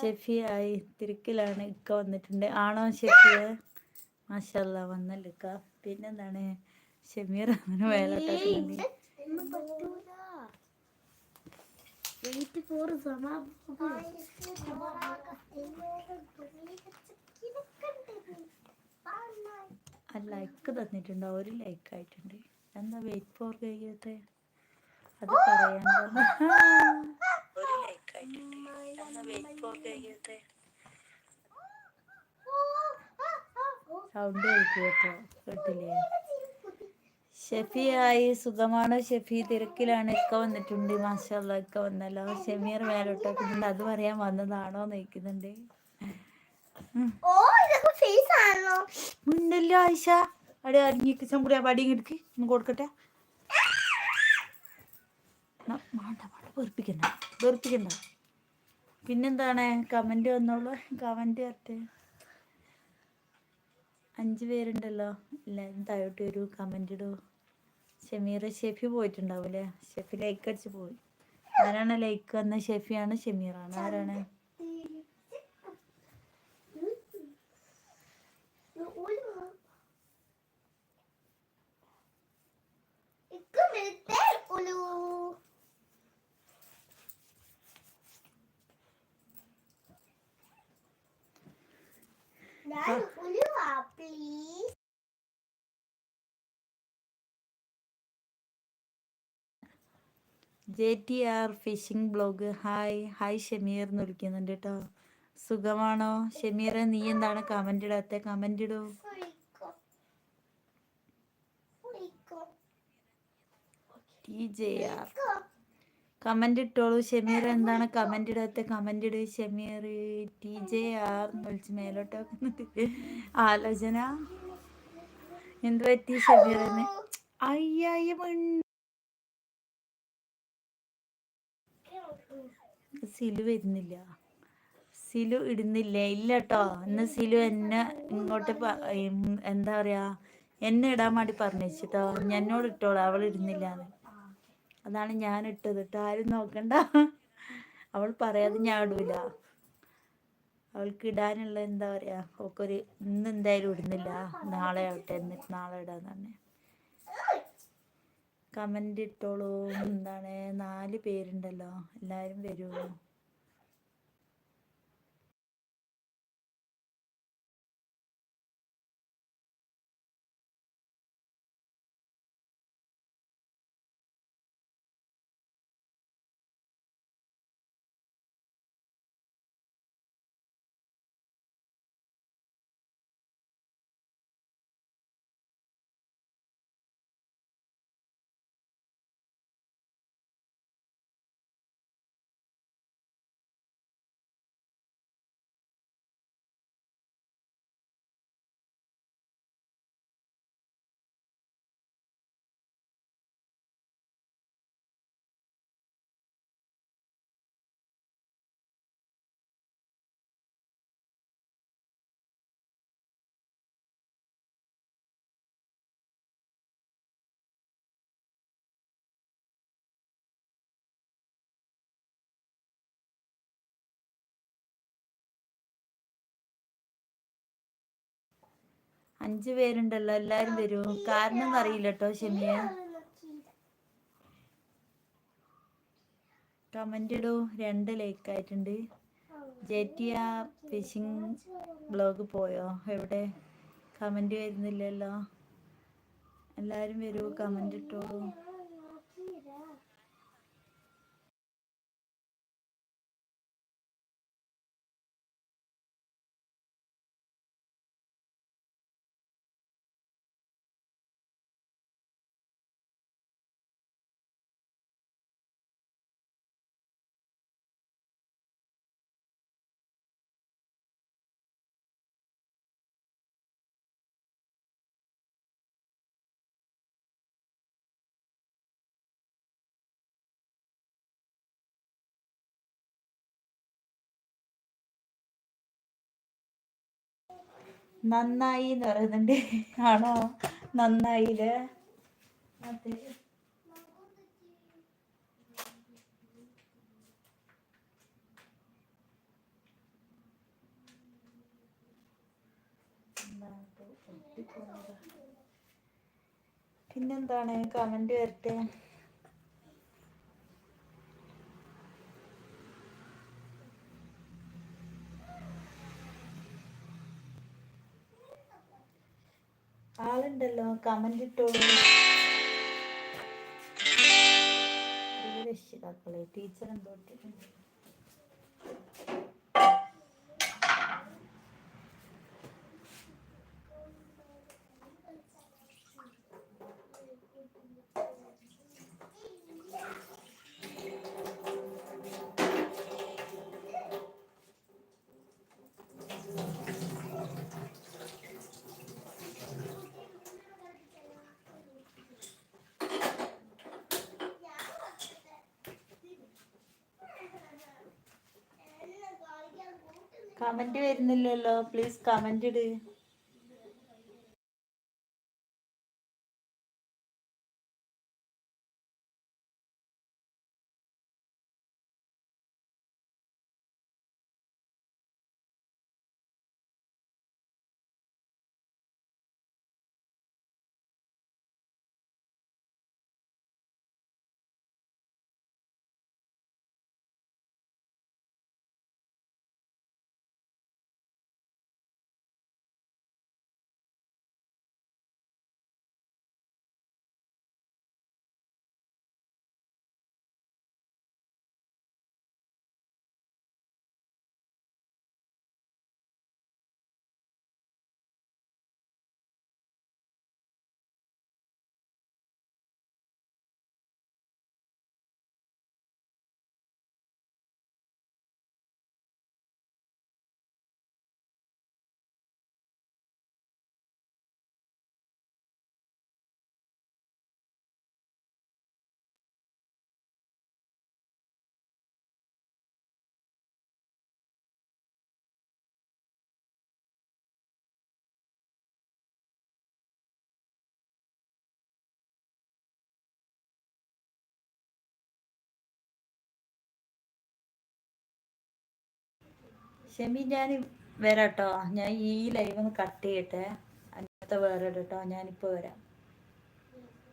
ഷെഫിയായി തിരക്കിലാണ് ഇക്ക വന്നിട്ടുണ്ട്. ആണോ ഷെഫിയ? മാഷല്ല വന്നല്ലോ ഇക്ക. പിന്നെന്താണ്? ഷെമീർ അങ്ങനെ വേല അല്ല ആ ലൈക്ക് തന്നിട്ടുണ്ടോ? ഒരു ലൈക്ക് ആയിട്ടുണ്ട്. എന്താ വെയിറ്റ് ഫോർ കഴിയത്തെ? അത് പറയാൻ വന്ന- ഒരു ലൈക്ക് ആയിട്ടുണ്ട് ഫോർ സൗണ്ട് കേൾക്കുമോ കേട്ടില്ലേ? ഷെഫിയായി സുഖമാണോ. ഷെഫി തിരക്കിലാണ്. ഇക്ക വന്നിട്ടുണ്ട് മാഷല്ല ഇക്ക വന്നല്ലോ. ഷെമീർ മേലോട്ടേക്കുന്നുണ്ട് അത് പറയാൻ വന്നതാണോ ആണല്ലോ മുണ്ടല്ലോ ആയിഷ. അവിടെ അരിഞ്ഞിക്ക് കൂടി ആ വടി എടുക്ക്. ഒന്ന് കൊടുക്കട്ടെ? വേണ്ട വേണ്ട. വെറുപ്പിക്കണ്ട വെറുപ്പിക്കണ്ട. പിന്നെന്താണ്? കമന്റ് വന്നോളൂ. കമന്റ് വരട്ടെ. അഞ്ച് പേരുണ്ടല്ലോ. എല്ലാവരും താഴോട്ട് വരൂ കമന്റ് ഇടൂ. ഷമീർ ഷെഫി പോയിട്ടുണ്ടാവൂലേ ഷെഫി ലൈക്ക് അടിച്ച് പോയി. ആരാണ് ലൈക്ക് വന്ന? ഷെഫിയാണ് ഷമീറാണ്. ആരാണ് ഇക്ക് മിൽത്തെ ഉലു ഞാൻ ഉലുവാ please J T R fishing blog hi hi Shameer എന്ന് വിളിക്കുന്നുണ്ട് കേട്ടോ സുഖമാണോ? ഷമീർ നീ എന്താണ് കമന്റ് ഇടാത്ത? കമന്റ് ഇടൂ. ടി ജെ ആർ കമന്റ് ഇട്ടോളൂ. ഷമീർ എന്താണ് കമന്റ് ഇടാത്ത? കമന്റ് ഇട്. ഷമീർ ടി ജെ ആർ വിളിച്ച് മേലോട്ട് ആലോചന. എന്ത് പറ്റി ഷമീറിന് അയ്യായ്യം സിലു വരുന്നില്ല. സിലു ഇടുന്നില്ല. ഇല്ല കേട്ടോ ഇന്ന് സിലു എന്നെ ഇങ്ങോട്ട് എന്താ പറയാ? എന്നെ ഇടാൻ വേണ്ടി പറഞ്ഞു വെച്ചിട്ടോ എന്നോട് ഇട്ടോളൂ. അവൾ ഇടുന്നില്ല അതാണ് ഞാൻ ഇട്ടത് ഇട്ട് ആരും നോക്കണ്ട. അവൾ പറയാതെ ഞാൻ ഇടൂല. അവൾക്ക് ഇടാനുള്ള എന്താ പറയാ അവൾക്കൊരു ഇന്ന് എന്തായാലും ഇടുന്നില്ല. നാളെ ആവട്ടെ എന്നിട്ട് നാളെ ഇടാന്ന് തന്നെ കമന്റ് ഇട്ടോളൂ. എന്താണ്? നാല് പേരുണ്ടല്ലോ. എല്ലാരും വരൂ. അഞ്ച് പേരുണ്ടല്ലോ എല്ലാരും വരൂ. കാരണം അറിയില്ല കേട്ടോ ഷെമിയ. കമന്റ് ഇടൂ. രണ്ട് ലൈക്ക് ആയിട്ടുണ്ട്. ജെറ്റിയ ഫിഷിംഗ് ബ്ലോഗ് പോയോ? എവിടെ? കമന്റ് വരുന്നില്ലല്ലോ. എല്ലാരും വരൂ കമന്റ് ഇട്ടോളൂ. നന്നായി എന്ന് പറയുന്നുണ്ട്. ആണോ? നന്നായില്ലേ? അതെ. പിന്നെന്താണ്? കമന്റ് വരട്ടെ. ആളുണ്ടല്ലോ കമന്റ് ഇട്ടോളൂ. രക്ഷിതാക്കളെ ടീച്ചർ എന്തോ കമന്റ് വരുന്നില്ലല്ലോ. പ്ലീസ് കമന്റ് ഇട്. ഷെമി ഞാൻ വരാട്ടോ. ഞാൻ ഈ ലൈവ് ഒന്ന് കട്ട് ചെയ്യട്ടെ. അടുത്ത വേറെ ഇടട്ടോ ഞാനിപ്പോൾ വരാം.